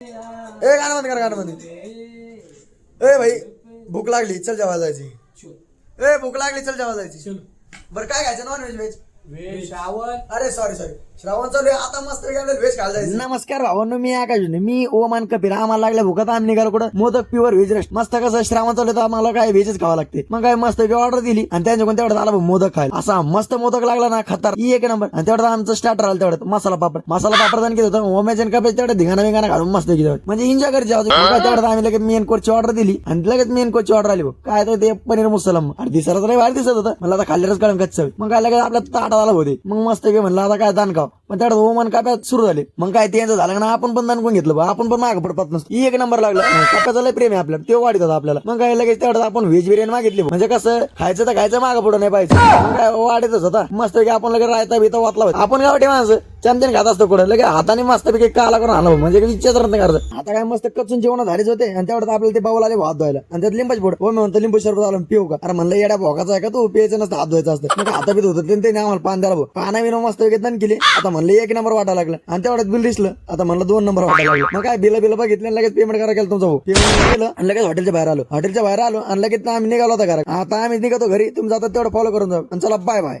ए गाणं बंद कर गाणं बंद. ए भाई भूक लागली चल जेवा जायची. ए भूक लागली चल जेवा जायची. बरं काय खायचं? नॉन व्हेज व्हेज अरे सॉरी सॉरी श्रावण चालू आहे आता मस्त व्हेज खायला जायचं नमस्कार भावांनो मी आकाश मी ओमान कपिर आम्हाला लागल्या भुकात आम्ही निघालो कुठं? मोदक प्युअर व्हेज रेस्ट मस्त कसं श्रावण चालू तर आम्हाला काय व्हेजच खावं लागते. मग काय मस्त ऑर्डर दिली. आणि त्यांच्याकडून तेवढं आला मोदक खायला. असा मस्त मोदक लागला ना खतर ही एक नंबर आणि तेवढं आमचं स्टार्टर आलं तेवढं. मसाला पापड. मसाला पापड आणि घेत होतं. ओमेजन कपेज तेवढं धिंगाणा बिंगाणा घालून मस्त घेत म्हणजे एन्जॉय करायचे तेवढं आम्ही लगेच मेन कोचची ऑर्डर दिली. आणि लगेच मेन कोचची ऑर्डर आली भाऊ. काय तर ते पनीर मुसलम आणि दिसायला तर भारी दिसत होतं. मला आता खाल्ल्याच कळण कच्च. मग काय लगेच आपल्या ताटात आला होते मग मस्त घे म्हणलं आता काय दानकाव पण तेवढं ओमान काप्यात सुरू झाले. मग काय त्यांचं झालं ना आपण पण दानकून घेतलं आपण पण माग पडपात नसतो. एक नंबर लागला. काप्याचा लय प्रेम आहे आपल्याला. ते वाढत होता आपल्याला. मग काय लगेच तेवढं आपण व्हेज बिर्याणी मागितली म्हणजे कसं खायचं तर खायचं माग पडू नाही पाहिजे मग काय वाढतच होता. मस्त की आपण लगेच रायता बिता वाचला आपण गावठी माणसं. चॅम्पियन खात असतो कुठं. लगे हाताने मस्त पैकी काला करून आला म्हणजे काही विचार नाही करायचं. आता काय मस्त कचून जेवण झालेच होते. आणि त्यावर आपल्याला ते बाऊ आले हात धुवायला. आणि त्यात लिंबाच फोड हो मी म्हणतो लिंबू सरबत आलो पिऊ का? अरे म्हणलं येड्या भोगाचा आहे का तू? पियाचं नसतं हात धुवायचं असतं. मग हाता पित होतं ते- आम्हाला पान द्यायला पाना विनो मस्त पैकी केली. आता म्हणलं एक नंबर वाटायला लागलं. आणि तेवढ्यात बिल दिसलं. आता म्हणलं दोन नंबर वाटायला लागलं. मग काय बिल बिल बघितलं आणि लगेच पेमेंट करायला गेलं तुमचा भाऊ. पेमेंट केलं आणि लगेच हॉटेलच्या बाहेर आलो. हॉटेलच्या बाहेर आलो आणि लगेच आम्ही निघालो होता घरा आता आम्ही निघतो घरी. तुम्ही जाता तेवढं फॉलो करून जाऊ. आणि चला बाय बाय